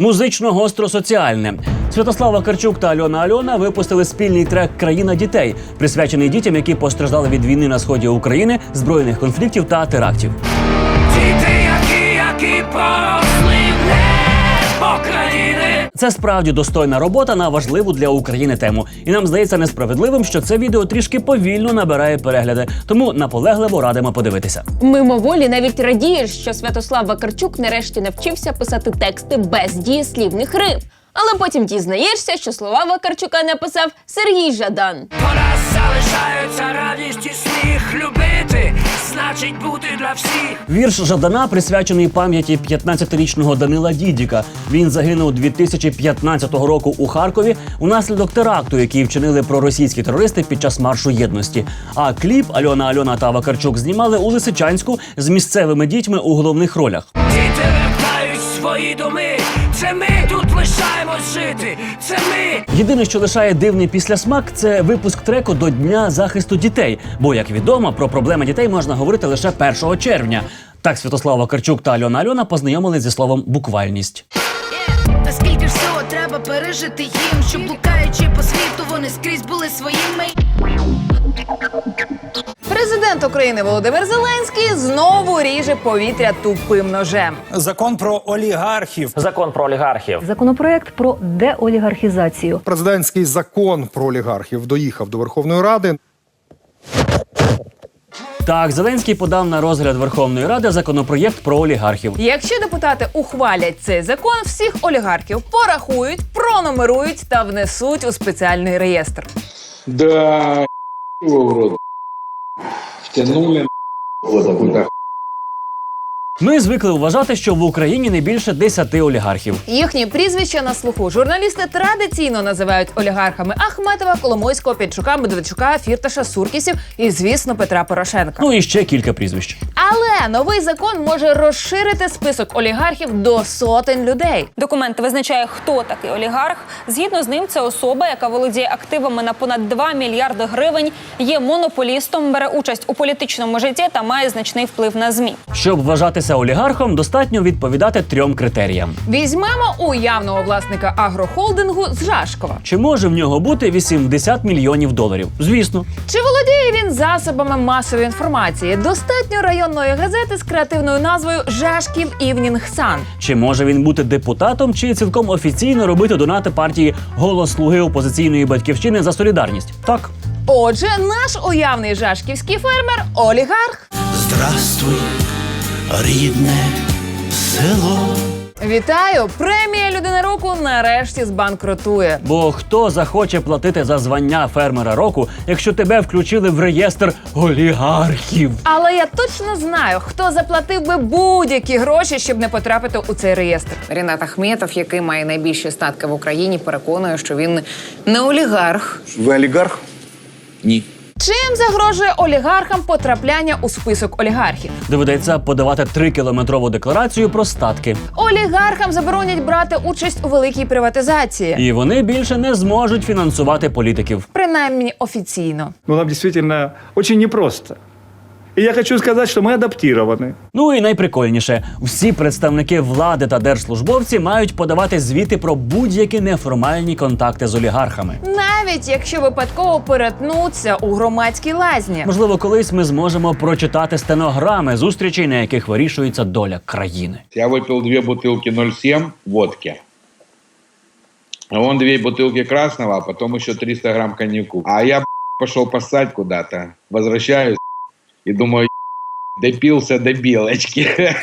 Музично гостро соціальне. Святослава Карчук та Альона Альона випустили спільний трек Країна дітей, присвячений дітям, які постраждали від війни на сході України, збройних конфліктів та терактів. Діти, які, які країни. Це справді достойна робота на важливу для України тему. І нам здається несправедливим, що це відео трішки повільно набирає перегляди. Тому наполегливо радимо подивитися. Мимоволі навіть радієш, що Святослав Вакарчук нарешті навчився писати тексти без дієслівних рим. Але потім дізнаєшся, що слова Вакарчука написав Сергій Жадан. По нас залишаються радість і сміх любити, значить бути для всіх. Вірш Жадана присвячений пам'яті 15-річного Данила Дідіка. Він загинув 2015 року у Харкові унаслідок теракту, який вчинили проросійські терористи під час маршу єдності. А кліп Альона Альона та Вакарчук знімали у Лисичанську з місцевими дітьми у головних ролях. Діти вертають свої доми. Це ми тут лишаємось жити. Це ми. Єдине, що лишає дивний післясмак, це випуск треку до Дня захисту дітей. Бо, як відомо, про проблеми дітей можна говорити лише 1 червня. Так Святослава Карчук та Альона Альона познайомились зі словом буквальність. Наскільки всього треба пережити їм, щоб блукаючи по світу, вони скрізь були своїми. Президент України Володимир Зеленський знову ріже повітря тупим ножем. Закон про олігархів. Закон про олігархів. Законопроект про деолігархізацію. Президентський закон про олігархів доїхав до Верховної Ради. Так, Зеленський подав на розгляд Верховної Ради законопроєкт про олігархів. Якщо депутати ухвалять цей закон, всіх олігархів порахують, пронумерують та внесуть у спеціальний реєстр. Да. Втянули вот какую-то Ми звикли вважати, що в Україні не більше 10 олігархів. Їхні прізвища на слуху журналісти традиційно називають олігархами Ахметова, Коломойського, Підчука, Медведчука, Фірташа, Суркісів і, звісно, Петра Порошенка. Ну і ще кілька прізвищ. Але новий закон може розширити список олігархів до сотень людей. Документ визначає, хто такий олігарх. Згідно з ним, це особа, яка володіє активами на понад 2 мільярди гривень, є монополістом, бере участь у політичному житті та має значний вплив на змі. Щоб вважатися олігархом, достатньо відповідати трьом критеріям. Візьмемо уявного власника агрохолдингу з Жашкова. Чи може в нього бути 80 мільйонів доларів? Звісно. Чи володіє він засобами масової інформації? Достатньо районної газети з креативною назвою Жашків Івнінг Сан. Чи може він бути депутатом, чи цілком офіційно робити донати партії Голос слуги опозиційної батьківщини за солідарність? Так. Отже, наш уявний жашківський фермер олігарх. Здравствуй, рідне село. Вітаю! Премія людина року нарешті збанкрутує. Бо хто захоче платити за звання фермера року, якщо тебе включили в реєстр олігархів? Але я точно знаю, хто заплатив би будь-які гроші, щоб не потрапити у цей реєстр. Рінат Ахметов, який має найбільші статки в Україні, переконує, що він не олігарх. Ви олігарх? Ні. Чим загрожує олігархам потрапляння у список олігархів? Доведеться подавати трикілометрову декларацію про статки, Олігархам заборонять брати участь у великій приватизації, і вони більше не зможуть фінансувати політиків. принаймні офіційно. Ну, нам дійсно дуже непросто. И я хочу сказать, что мы адаптированы. Ну і найприкольніше, всі представники влади та держслужбовці мають подавати звіти про будь-які неформальні контакти з олігархами. Навіть якщо випадково перетнуться у громадській лазні. Можливо, колись ми зможемо прочитати стенограми зустрічей, на яких вирішується доля країни. Я выпил две бутылки 0,7 водки. А он две бутылки красного, а потом еще 300 грамм коньяку. А я пошел поссать куда-то. Возвращаюсь и думаю, допился до белочки.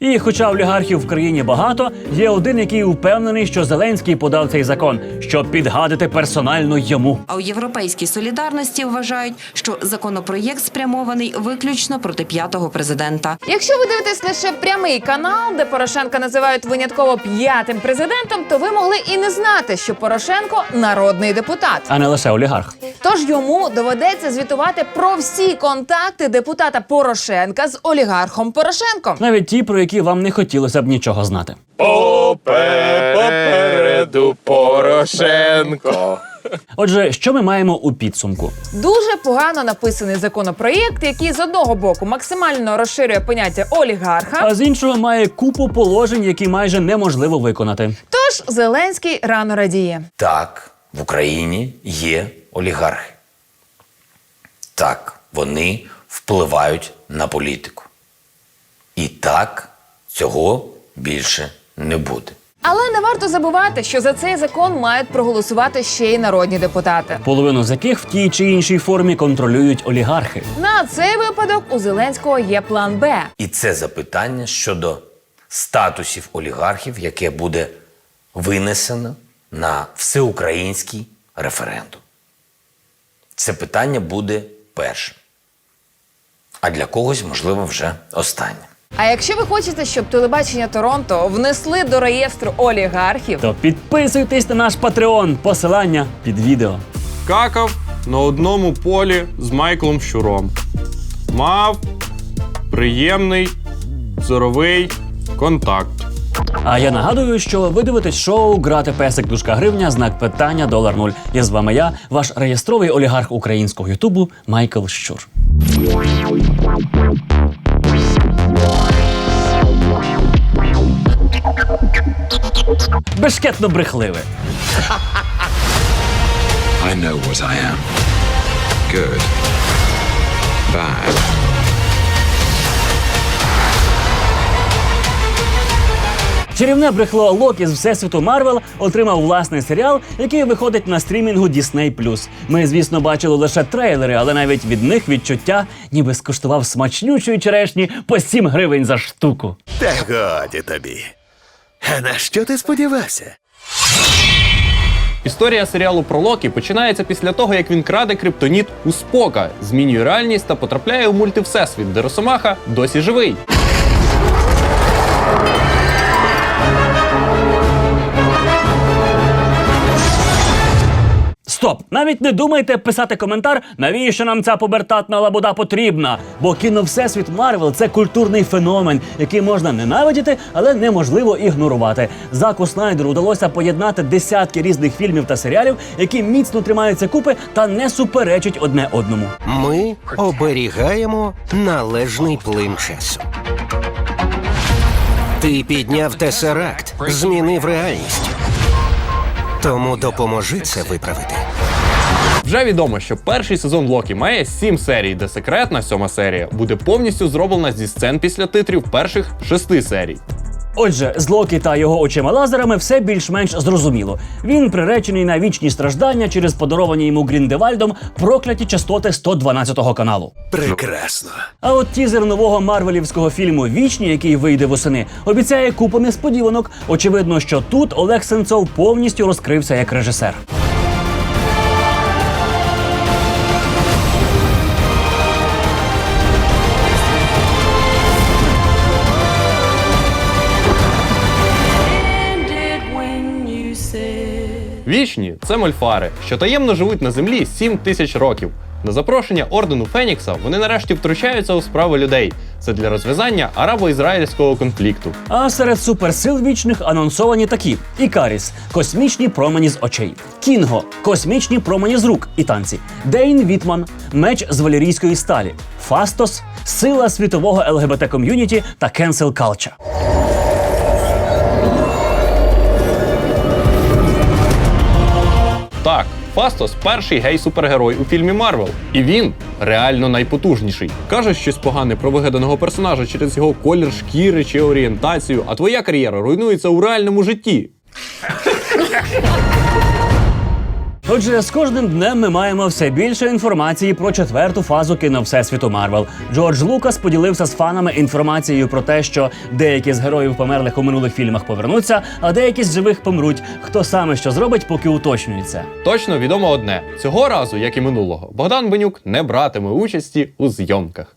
І хоча олігархів в країні багато, є один, який впевнений, що Зеленський подав цей закон, щоб підгадити персонально йому. А у європейській солідарності вважають, що законопроєкт спрямований виключно проти п'ятого президента. Якщо ви дивитесь лише прямий канал, де Порошенка називають винятково п'ятим президентом, то ви могли і не знати, що Порошенко народний депутат. А не лише олігарх. Тож йому доведеться звітувати про всі контакти депутата депутата Порошенка з олігархом Порошенком. Навіть ті, про які вам не хотілося б нічого знати. Попереду Порошенко. Отже, що ми маємо у підсумку? Дуже погано написаний законопроєкт, який з одного боку максимально розширює поняття олігарха. А з іншого має купу положень, які майже неможливо виконати. Тож Зеленський рано радіє. Так, в Україні є олігархи. Так, вони впливають на політику. І так, цього більше не буде. Але не варто забувати, що за цей закон мають проголосувати ще й народні депутати. Половину з яких в тій чи іншій формі контролюють олігархи. На цей випадок у Зеленського є план Б. І це запитання щодо статусів олігархів, яке буде винесено на всеукраїнський референдум. Це питання буде першим. А для когось, можливо, вже останнім. А якщо ви хочете, щоб телебачення Торонто внесли до реєстру олігархів, То підписуйтесь на наш Патреон. Посилання під відео. Какав на одному полі з Майклом Щуром. Мав приємний зоровий контакт. А я нагадую, що ви дивитесь шоу Грати песик дужка гривня, знак питання долар нуль. І з вами я, ваш реєстровий олігарх українського Ютубу Майкл Щур. Бешкетно брехливе. I know what I am. Good. Bad. Чарівне брехло Локі з всесвіту Марвел отримав власний серіал, який виходить на стрімінгу Disney+. Ми, звісно, бачили лише трейлери, але навіть від них відчуття, ніби скуштував смачнючої черешні по 7 гривень за штуку. Та годі тобі. А на що ти сподівався? Історія серіалу про Локі починається після того, як він краде криптоніт у Спока, змінює реальність та потрапляє у мультивсесвіт, де Росомаха досі живий. Стоп! Навіть не думайте писати коментар, навіщо нам ця побертатна лабуда потрібна. Бо кіно Всесвіт Марвел це культурний феномен, який можна ненавидіти, але неможливо ігнорувати. Заку Снайдеру вдалося поєднати десятки різних фільмів та серіалів, які міцно тримаються купи та не суперечать одне одному. Ми оберігаємо належний плин часу. Ти підняв тесеракт, змінив реальність. Тому допоможи це виправити. Вже відомо, що перший сезон Локі має сім серій, де секретна сьома серія буде повністю зроблена зі сцен після титрів перших шести серій. Отже, з Локі та його очима лазерами все більш-менш зрозуміло. Він приречений на вічні страждання через подаровані йому Гріндевальдом прокляті частоти 112 каналу. Прекрасно. А от тізер нового марвелівського фільму Вічні, який вийде восени, обіцяє купу несподіванок. Очевидно, що тут Олег Сенцов повністю розкрився як режисер. Вічні це мольфари, що таємно живуть на землі 7 тисяч років. На запрошення ордену Фенікса вони нарешті втручаються у справи людей. Це для розв'язання арабо-ізраїльського конфлікту. А серед суперсил вічних анонсовані такі: Ікаріс космічні промені з очей, Кінго космічні промені з рук і танці, Дейн Вітман, меч з валерійської сталі, Фастос, сила світового ЛГБТ ком'юніті та Cancel Culture. Фастос перший гей-супергерой у фільмі Марвел. І він реально найпотужніший. Кажеш щось погане про вигаданого персонажа через його колір шкіри чи орієнтацію, а твоя кар'єра руйнується у реальному житті. Отже, з кожним днем ми маємо все більше інформації про четверту фазу кіно Всесвіту Марвел. Джордж Лукас поділився з фанами інформацією про те, що деякі з героїв померлих у минулих фільмах повернуться, а деякі з живих помруть. Хто саме що зробить, поки уточнюється. Точно відомо одне: цього разу, як і минулого, Богдан Бенюк не братиме участі у зйомках.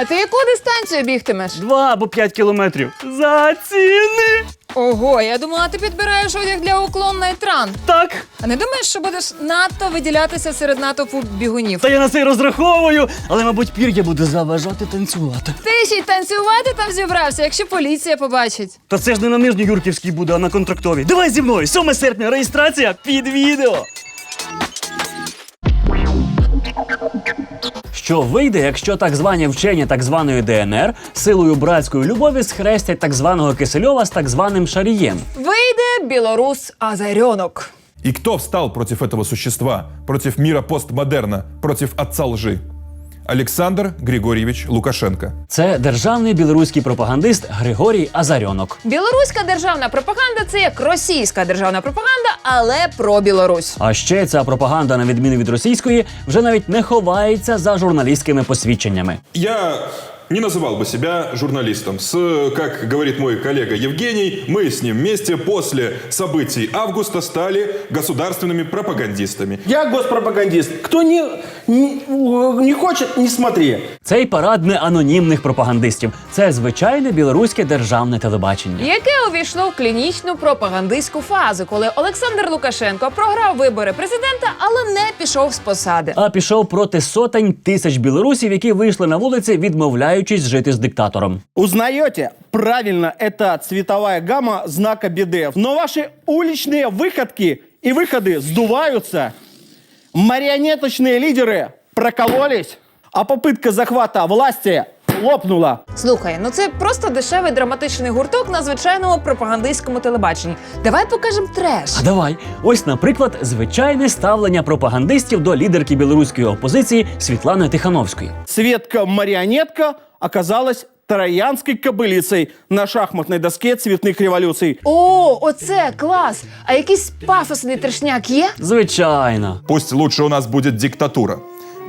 а ти яку дистанцію бігтимеш? Два або п'ять кілометрів. За ціни! Ого, я думала, ти підбираєш одяг для уклон на етран. Так. А не думаєш, що будеш надто виділятися серед натовпу бігунів? Та я на це й розраховую, але, мабуть, пір'я буде заважати танцювати. Ти ще й танцювати там зібрався, якщо поліція побачить. Та це ж не на Нижньоюрківській буде, а на контрактовій. Давай зі мною, 7 серпня, реєстрація під відео. Що вийде, якщо так звані вчені так званої ДНР силою братської любові схрестять так званого Кисельова з так званим Шарієм? Вийде білорус Азарьонок. И кто встал против этого существа, против мира постмодерна, против отца лжи? Александр Григорійович Лукашенко. Це державний білоруський пропагандист Григорій Азарьонок. Білоруська державна пропаганда це як російська державна пропаганда, але про Білорусь. А ще ця пропаганда, на відміну від російської, вже навіть не ховається за журналістськими посвідченнями. Я не называл бы себя журналистом. С, как говорит мой коллега Евгений, мы с ним вместе после событий августа стали государственными пропагандистами. Я госпропагандист. Кто не, не, не хочет, не смотри. Цей парад не анонімних пропагандистів. Це звичайне білоруське державне телебачення. Яке увійшло в клінічну пропагандистську фазу, коли Олександр Лукашенко програв вибори президента, але не пішов з посади. А пішов проти сотень тисяч білорусів, які вийшли на вулиці, відмовляючись жити з диктатором. Узнаете? Правильно, это цветовая гамма знака беды. Но ваши уличные выходки и выходы сдуваются. Марионеточные лидеры прокололись, а попытка захвата власти лопнула. Слухай, ну це просто дешевий драматичний гурток на звичайному пропагандистському телебаченні. Давай покажемо треш. А давай, ось, наприклад, звичайне ставлення пропагандистів до лідерки білоруської опозиції Світлани Тихановської. Светка-марионетка оказалась троянской кобылицей на шахматной доске цвітних революцій. О, оце клас! А якийсь пафосний трешняк є? Звичайно. Пусть лучше у нас будет диктатура.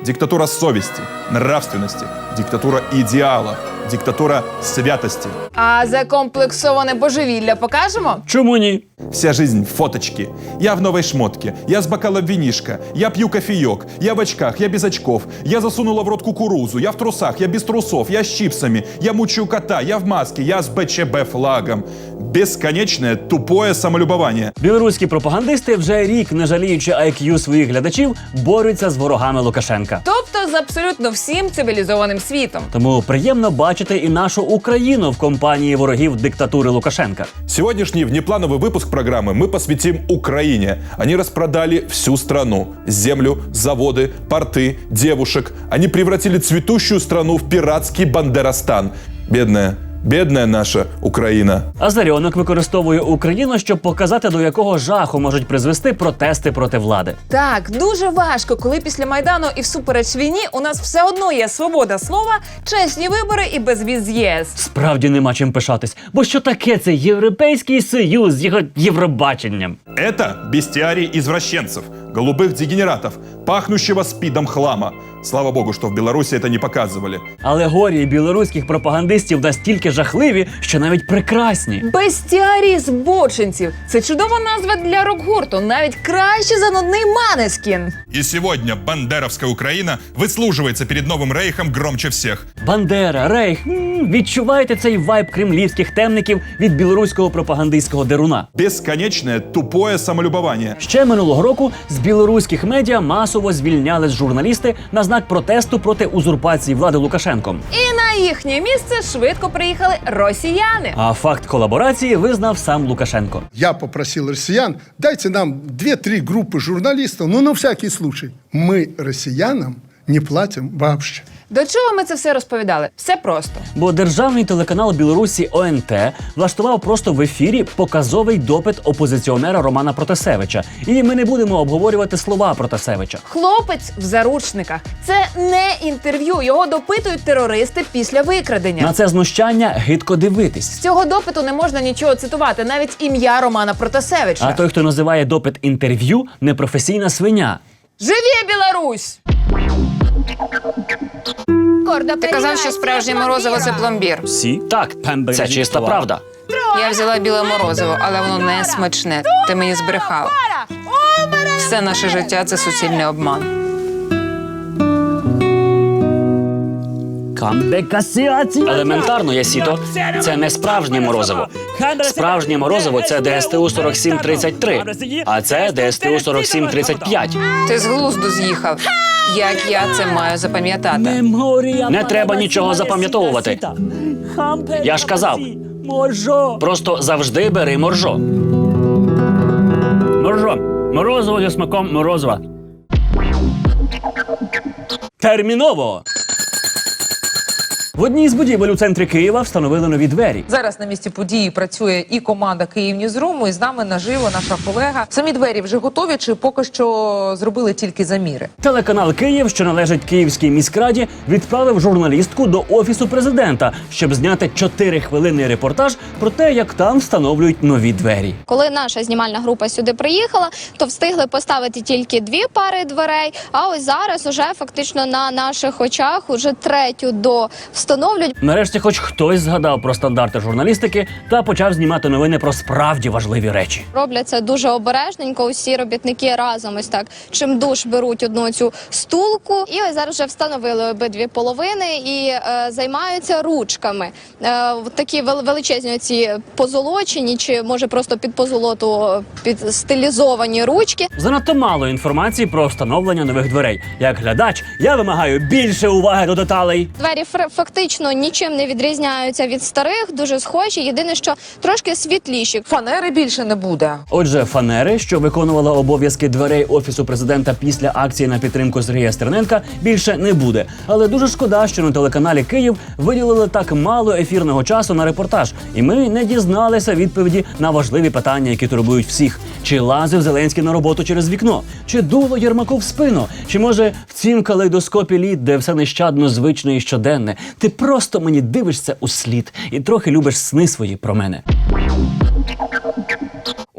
Диктатура совести, нравственности, диктатура идеала, диктатура святости. А закомплексоване божевілля покажемо? Чому ні? Вся жизнь – фоточки. Я в новой шмотке, я с бокалом винишка, я пью кофеек, я в очках, я без очков, я засунула в рот кукурузу, я в трусах, я без трусов, я с чипсами, я мучаю кота, я в маске, я с БЧБ флагом. Бесконечное тупое самолюбование. Білоруські пропагандисти вже рік, не жаліючи IQ своїх глядачів, борються з ворогами Лукашенка. Тобто з абсолютно всім цивілізованим світом. Тому приємно бачити і нашу Україну в компанії ворогів диктатури Лукашенка. Сегодняшний внеплановый выпуск программы мы посвятим Украине. Они распродали всю страну. Землю, заводы, порты, девушек. Они превратили цветущую страну в пиратский Бандерастан. Бедная, бедная наша Украина. Азарьонок використовує Україну, щоб показати, до якого жаху можуть призвести протести проти влади. Так, дуже важко, коли після майдану і всупереч війні у нас все одно є свобода слова, чесні вибори і безвіз ЄС. Справді нема чим пишатись. Бо що таке це Європейський Союз з його Євробаченням? Это бестиарий извращенцев, голубых дегенератов, пахнущего спидом хлама. Слава богу, что в Беларуси это не показывали. Алегорії білоруських пропагандистів настільки жахливі, що навіть прекрасні. Бестіарій збочинців. Це чудова назва для рок-гурту, навіть краще за нудний Манескін. И сегодня бандеровская Украина выслуживается перед новым рейхом громче всех. Бандера, Рейх. м, Відчуваєте цей вайб кремлівських темників від білоруського пропагандистського деруна. Бесконечное тупое самолюбование. Ще минулого року з білоруських медіа масово звільнялись журналісти на знак протесту проти узурпації влади Лукашенком. І на їхнє місце швидко приїхали росіяни. А факт колаборації визнав сам Лукашенко. Я попросив росіян, дайте нам 2-3 групи журналістів. ну на всякий случай. Ми росіянам не платимо вообще. До чого ми це все розповідали? Все просто. Бо державний телеканал Білорусі ОНТ влаштував просто в ефірі показовий допит опозиціонера Романа Протасевича. І ми не будемо обговорювати слова Протасевича. Хлопець в заручниках. Це не інтерв'ю. Його допитують терористи після викрадення. На це знущання гидко дивитись. З цього допиту не можна нічого цитувати, навіть ім'я Романа Протасевича. А той, хто називає допит інтерв'ю, непрофесійна свиня. Живі Білорусь! Ти казав, що справжнє морозиво це пломбір. Всі? Так, це чиста правда. Я взяла біле морозиво, але воно не смачне. Ти мені збрехав. Все наше життя це суцільний обман. Елементарно, Ясіто, це не справжнє морозиво. Справжнє морозиво це ДСТУ 4733, а це ДСТУ 4735. Ти з глузду з'їхав. Як я це маю запам'ятати? Не треба нічого запам'ятовувати. Я ж казав. Просто завжди бери моржо. Моржо. Морозиво зі смаком морозива. Терміново! В одній з будівель у центрі Києва встановили нові двері. Зараз на місці події працює і команда Київ Ньюзруму, і з нами наживо наша колега. Самі двері вже готові, чи поки що зробили тільки заміри? Телеканал Київ, що належить Київській міськраді, відправив журналістку до офісу президента, щоб зняти 4-хвилинний репортаж про те, як там встановлюють нові двері. Коли наша знімальна група сюди приїхала, то встигли поставити тільки дві пари дверей. А ось зараз уже фактично на наших очах уже третю до встановлюють. Нарешті, хоч хтось згадав про стандарти журналістики та почав знімати новини про справді важливі речі. Роблять це дуже обережненько. Усі робітники разом ось так чим душ беруть одну цю стулку. І ось зараз вже встановили обидві половини і е, займаються ручками. Е, такі величезні ці позолочені, чи може просто під позолоту під стилізовані ручки. Занадто мало інформації про встановлення нових дверей. Як глядач, я вимагаю більше уваги до деталей. Двері фр- фактично нічим не відрізняються від старих, дуже схожі. Єдине, що трошки світліші. Фанери більше не буде. Отже, фанери, що виконувала обов'язки дверей офісу президента після акції на підтримку Сергія Стерненка, більше не буде. Але дуже шкода, що на телеканалі Київ виділили так мало ефірного часу на репортаж, і ми не дізналися відповіді на важливі питання, які турбують всіх: чи лазив Зеленський на роботу через вікно, чи дуло Єрмаку в спину, чи може в цім калейдоскопі літ, де все нещадно звичне і щоденне, ти просто мені дивишся у слід і трохи любиш сни свої про мене.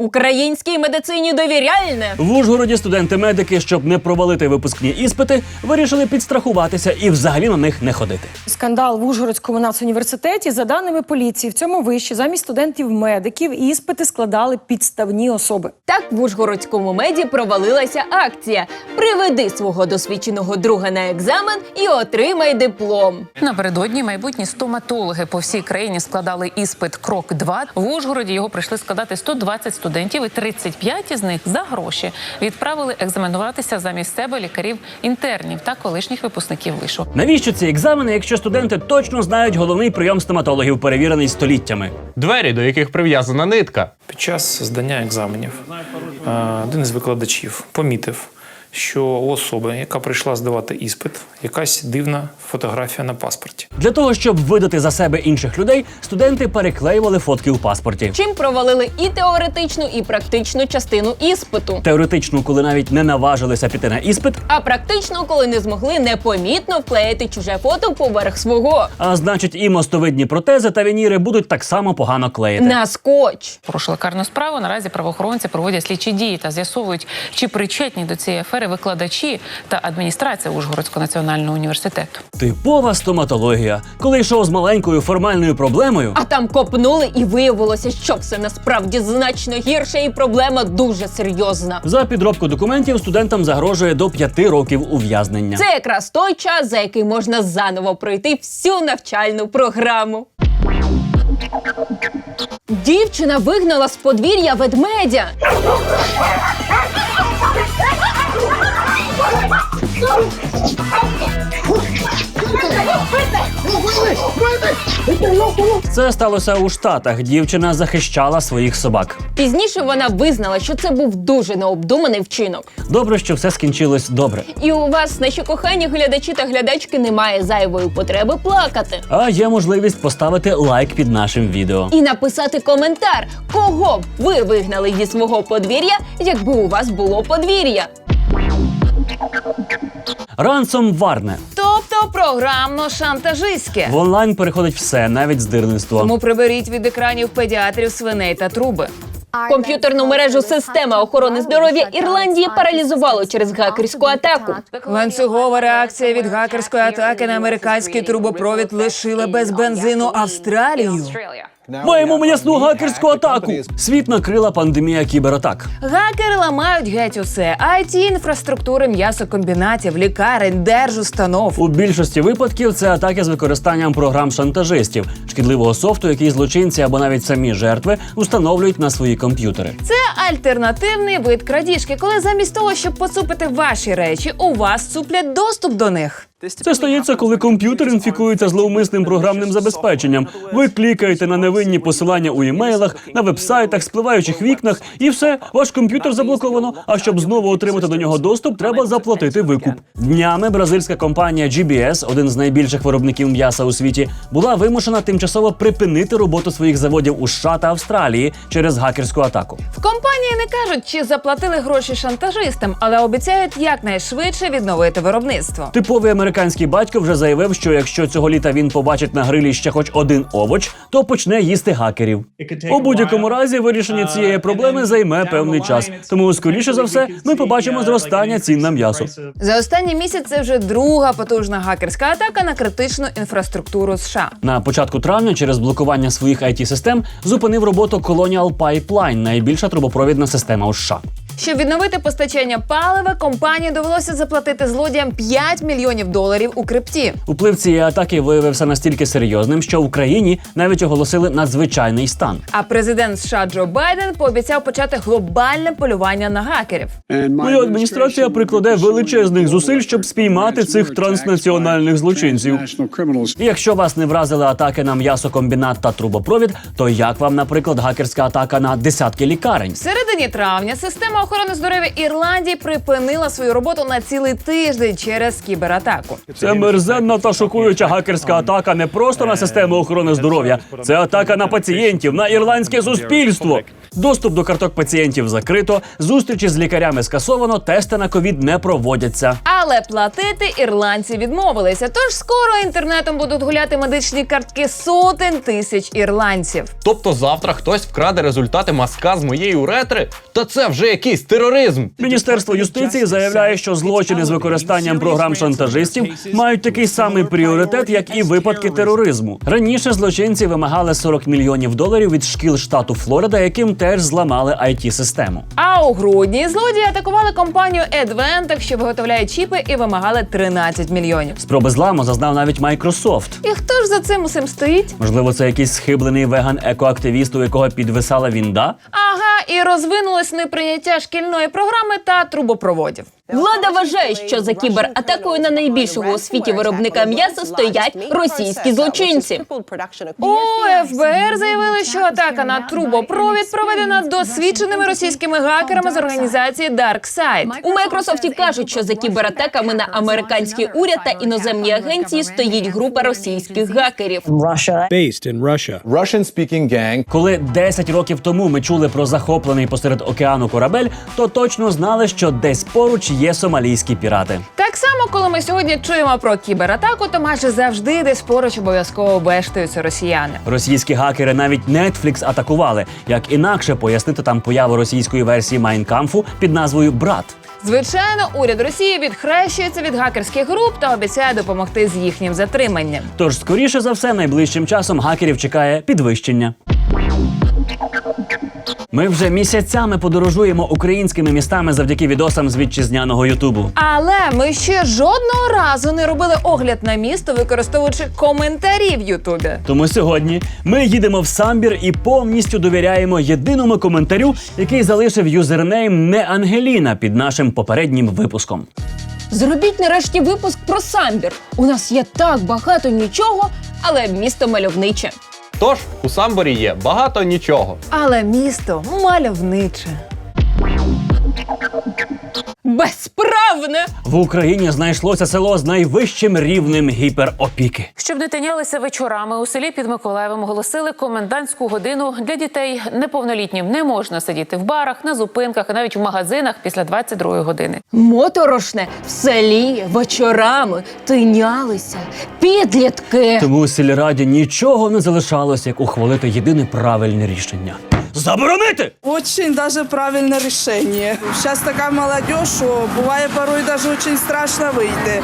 Українській медицині довіряльне. В Ужгороді студенти-медики, щоб не провалити випускні іспити, вирішили підстрахуватися і взагалі на них не ходити. Скандал в Ужгородському нацуніверситеті. За даними поліції, в цьому виші замість студентів-медиків іспити складали підставні особи. Так в Ужгородському меді провалилася акція. Приведи свого досвідченого друга на екзамен і отримай диплом. Напередодні майбутні стоматологи по всій країні складали іспит крок 2 В Ужгороді його прийшли складати 120 студентів, і 35 із них за гроші відправили екзаменуватися замість себе лікарів-інтернів та колишніх випускників вишу. Навіщо ці екзамени, якщо студенти точно знають головний прийом стоматологів, перевірений століттями? Двері, до яких прив'язана нитка. Під час здання екзаменів е, один із викладачів помітив, що у особи, яка прийшла здавати іспит, якась дивна фотографія на паспорті. Для того щоб видати за себе інших людей, студенти переклеювали фотки у паспорті. Чим провалили і теоретичну, і практичну частину іспиту. Теоретично, коли навіть не наважилися піти на іспит, А практично, коли не змогли непомітно вклеїти чуже фото поверх свого. а значить, і мостовидні протези та вініри будуть так само погано клеїти. На скотч. Прошу лікарну справу. Наразі правоохоронці проводять слідчі дії та з'ясовують, чи причетні до цієї афери викладачі та адміністрація Ужгородського національного університету. Типова стоматологія. Коли йшов з маленькою формальною проблемою, А там копнули і виявилося, що все насправді значно гірше, і проблема дуже серйозна. за підробку документів студентам загрожує до п'яти років ув'язнення. Це якраз той час, за який можна заново пройти всю навчальну програму. Дівчина вигнала з подвір'я ведмедя. Це сталося у Штатах. Дівчина захищала своїх собак. Пізніше вона визнала, що це був дуже необдуманий вчинок. Добре, що все скінчилось добре. І у вас, наші кохані глядачі та глядачки, немає зайвої потреби плакати. А є можливість поставити лайк під нашим відео. І написати коментар, кого б ви вигнали зі свого подвір'я, якби у вас було подвір'я. Рансом Варне Тобто програмно-шантажистське. в онлайн переходить все, навіть здирництво. Тому приберіть від екранів педіатрів, свиней та труби. Комп'ютерну мережу система охорони здоров'я Ірландії паралізувало через гакерську атаку. Ланцюгова реакція від гакерської атаки на американський трубопровід лишила без бензину Австралію. Маємо м'ясну гакерську атаку. Світ накрила пандемія кібератак. Гакери ламають геть усе: it інфраструктури, м'ясокомбінатів, лікарень, держустанов. У більшості випадків це атаки з використанням програм шантажистів, шкідливого софту, який злочинці або навіть самі жертви установлюють на свої комп'ютери. Це альтернативний вид крадіжки, коли замість того, щоб поцупити ваші речі, у вас цуплять доступ до них. Це стається, коли комп'ютер інфікується зловмисним програмним забезпеченням. Ви клікаєте на невинні посилання у імейлах, на вебсайтах, спливаючих вікнах, і все, ваш комп'ютер заблоковано. А щоб знову отримати до нього доступ, треба заплатити викуп. Днями бразильська компанія GBS, один з найбільших виробників м'яса у світі, була вимушена тимчасово припинити роботу своїх заводів у США та Австралії через гакерську атаку. В компанії не кажуть, чи заплатили гроші шантажистам, але обіцяють якнайшвидше відновити виробництво. Типовий американський батько вже заявив, що якщо цього літа він побачить на грилі ще хоч один овоч, то почне їсти гакерів. У будь-якому разі вирішення цієї проблеми займе певний час. Тому, скоріше за все, ми побачимо зростання цін на м'ясо. За останній місяць це вже друга потужна гакерська атака на критичну інфраструктуру США. На початку травня через блокування своїх it систем зупинив роботу Colonial Pipeline, найбільша трубопровідна система у США. Щоб відновити постачання палива, компанії довелося заплатити злодіям 5 мільйонів доларів у крипті. Уплив цієї атаки виявився настільки серйозним, що в країні навіть оголосили надзвичайний стан. А президент США Джо Байден пообіцяв почати глобальне полювання на гакерів. Моя адміністрація прикладе величезних зусиль, щоб спіймати цих транснаціональних злочинців. І Якщо вас не вразили атаки на м'ясокомбінат та трубопровід, то як вам, наприклад, гакерська атака на десятки лікарень? В середині травня система охорони здоров'я Ірландії припинила свою роботу на цілий тиждень через кібератаку. Це мерзенна та шокуюча гакерська атака не просто на систему охорони здоров'я, це атака на пацієнтів, на ірландське суспільство. Доступ до карток пацієнтів закрито, зустрічі з лікарями скасовано, тести на ковід не проводяться. Але платити ірландці відмовилися. Тож скоро інтернетом будуть гуляти медичні картки сотень тисяч ірландців. Тобто завтра хтось вкраде результати мазка з моєї уретри? Та це вже якийсь тероризм. Міністерство юстиції заявляє, що злочини з використанням програм шантажистів мають такий самий пріоритет, як і випадки тероризму. Раніше злочинці вимагали 40 мільйонів доларів від шкіл штату Флорида, яким теж зламали it систему А у грудні злодії атакували компанію Advantech, що виготовляє чіпи, і вимагали 13 мільйонів. Спроби зламу зазнав навіть Microsoft. І хто ж за цим усім стоїть? Можливо, це якийсь схиблений веган-екоактивіст, у якого підвисала вінда. Ага, і розвинулось неприйняття шкільної програми та трубопроводів. Влада вважає, що за кібератакою на найбільшого у світі виробника м'яса стоять російські злочинці. У ФБР заявили, що атака на трубопровід проведена досвідченими російськими гакерами з організації DarkSide. У Майкрософті кажуть, що за кібератаками на американський уряд та іноземні агенції стоїть група російських гакерів. Based in Russia. Russian-speaking gang. Коли 10 років тому ми чули про захоплений посеред океану корабель, то точно знали, що десь поруч є сомалійські пірати. Так само, коли ми сьогодні чуємо про кібератаку, то майже завжди десь поруч обов'язково бештаються росіяни. Російські гакери навіть Netflix атакували. Як інакше пояснити там появу російської версії Майнкамфу під назвою Брат. Звичайно, уряд Росії відхрещується від гакерських груп та обіцяє допомогти з їхнім затриманням. Тож, скоріше за все, найближчим часом гакерів чекає підвищення. Ми вже місяцями подорожуємо українськими містами завдяки відосам з вітчизняного Ютубу. Але ми ще жодного разу не робили огляд на місто, використовуючи коментарі в Ютубі. Тому сьогодні ми їдемо в самбір і повністю довіряємо єдиному коментарю, який залишив юзернейм не Ангеліна під нашим попереднім випуском. Зробіть нарешті випуск про самбір. У нас є так багато нічого, але місто мальовниче. Тож у самборі є багато нічого. Але місто мальовниче. Безправне! В Україні знайшлося село з найвищим рівнем гіперопіки. Щоб не тинялися вечорами, у селі під Миколаєвом оголосили комендантську годину для дітей неповнолітнім. Не можна сидіти в барах, на зупинках і навіть в магазинах після 22 години. Моторошне в селі вечорами тинялися підлітки. Тому у сільраді нічого не залишалося, як ухвалити єдине правильне рішення. Заборонити. Очень даже правильное решение. Сейчас такая молодежь, что бывает порой даже очень страшно выйти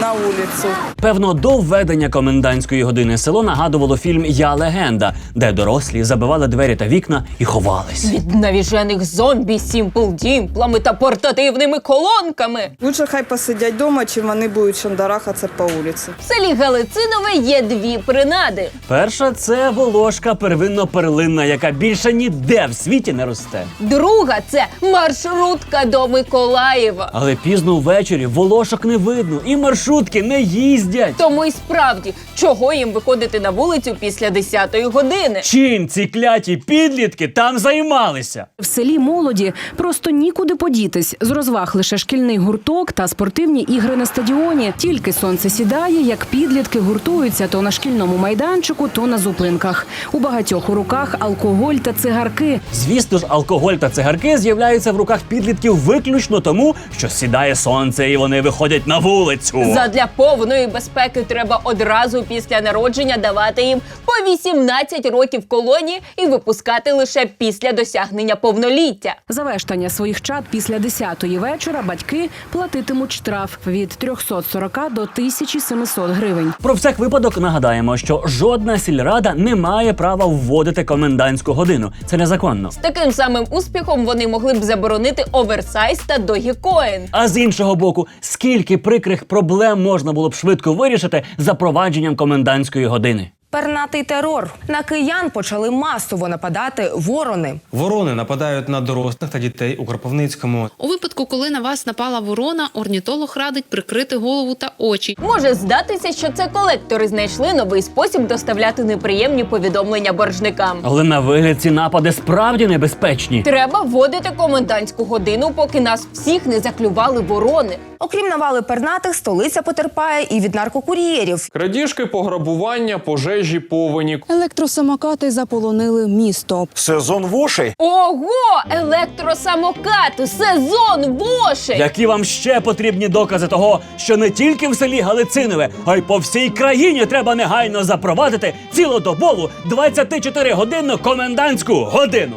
на улицу. Певно, до введення комендантської години село нагадувало фільм Я легенда, де дорослі забивали двері та вікна і ховались. Від навіжених зомбі, сімпл дімплами та портативними колонками. Лучше хай посидять дома, чим вони будуть шандарахатися по вулиці. В селі Галицинове є дві принади. Перша це волошка первинно-перлинна, яка більше ніде в світі не росте. Друга це маршрутка до Миколаєва. Але пізно ввечері волошок не видно і маршрутки не їздять. Тому й справді, чого їм виходити на вулицю після 10-ї години? Чим ці кляті підлітки там займалися? В селі молоді просто нікуди подітись. З розваг лише шкільний гурток та спортивні ігри на стадіоні. Тільки сонце сідає, як підлітки гуртуються то на шкільному майданчику, то на зупинках. У багатьох у руках алкоголь та цигарки. Звісно ж, алкоголь та цигарки з'являються в руках підлітків виключно тому, що сідає сонце і вони виходять на вулицю. Задля повної безпеки треба одразу після народження давати їм по 18 років колонії і випускати лише після досягнення повноліття. За вештання своїх чад після 10-ї вечора батьки платитимуть штраф від 340 до 1700 гривень. Про всяк випадок нагадаємо, що жодна сільрада не має права вводити комендантську годину. Це незаконно. З таким самим успіхом вони могли б заборонити оверсайз та догікоін. А з іншого боку, скільки прикрих проблем можна було б швидко вирішити запровадженням комендантської години. Пернатий терор на киян почали масово нападати ворони. Ворони нападають на дорослих та дітей у Кропивницькому. У випадку, коли на вас напала ворона, орнітолог радить прикрити голову та очі. Може здатися, що це колектори знайшли новий спосіб доставляти неприємні повідомлення боржникам. Але на вигляд ці напади справді небезпечні. Треба вводити комендантську годину, поки нас всіх не заклювали ворони. Окрім навали пернатих, столиця потерпає і від наркокур'єрів. Крадіжки, пограбування, пожежі, повені. Електросамокати заполонили місто. Сезон вошей. Ого! Електросамокати! Сезон вошей! Які вам ще потрібні докази того, що не тільки в селі Галицинове, а й по всій країні треба негайно запровадити цілодобову 24-годинну комендантську годину.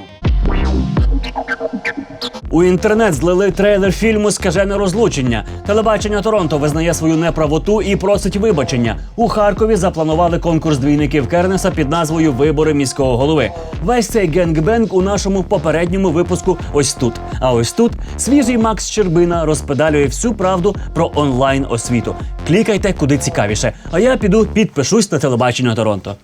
У інтернет злили трейлер фільму Скажене розлучення. Телебачення Торонто визнає свою неправоту і просить вибачення. У Харкові запланували конкурс двійників Кернеса під назвою Вибори міського голови. Весь цей генгбенг у нашому попередньому випуску ось тут. А ось тут свіжий Макс Щербина розпедалює всю правду про онлайн освіту. Клікайте куди цікавіше. А я піду підпишусь на телебачення Торонто.